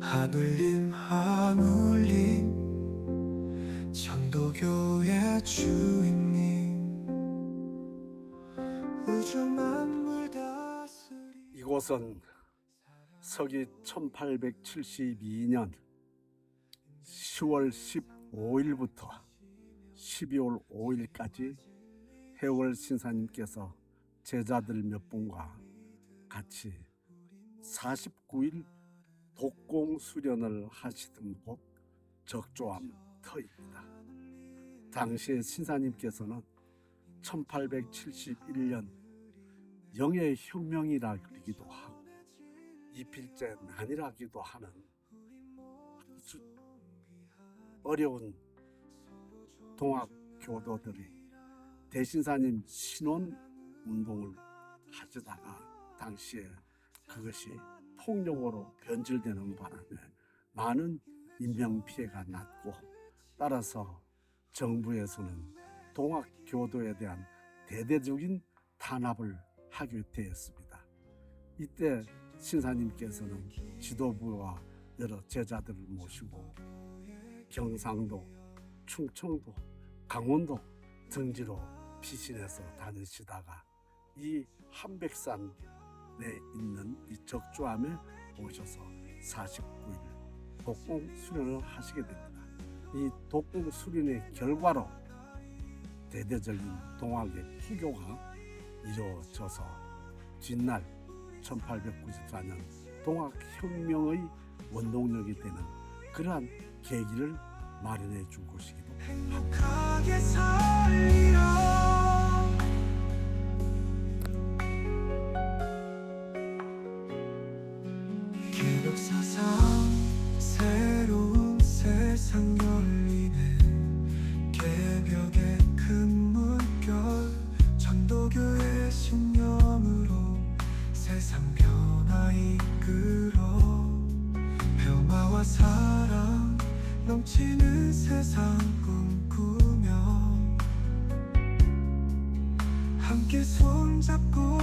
하늘님 하늘님 전도교의 주인님 우주 만물 다스리 이곳은 서기 1872년 10월 15일부터 12월 5일까지 해월 신사님께서 제자들 몇 분과 같이 49일 독공 수련을 하시던 곳 적조암 터입니다. 당시에 신사님께서는 1871년 영의 혁명이라 그러기도 하고 이필제 난이라기도 하는 어려운 동학 교도들이 대신사님 신원 운동을 하시다가 당시에 그것이 폭력으로 변질되는 바람에 많은 인명 피해가 났고 따라서 정부에서는 동학 교도에 대한 대대적인 탄압을 하게 되었습니다. 이때 신사님께서는 지도부와 여러 제자들을 모시고 경상도, 충청도, 강원도 등지로 피신해서 다니시다가 이 한백산에 있는 이 적주암에 오셔서 49일 독공 수련을 하시게 됩니다. 이 독공 수련의 결과로 대대적인 동학의 희교가 이루어져서 뒷날 1894년 동학혁명의 원동력이 되는 그러한 계기를 마련해 준 곳이기도 합니다. 평화와 사랑 넘치는 세상 꿈꾸며 함께 손잡고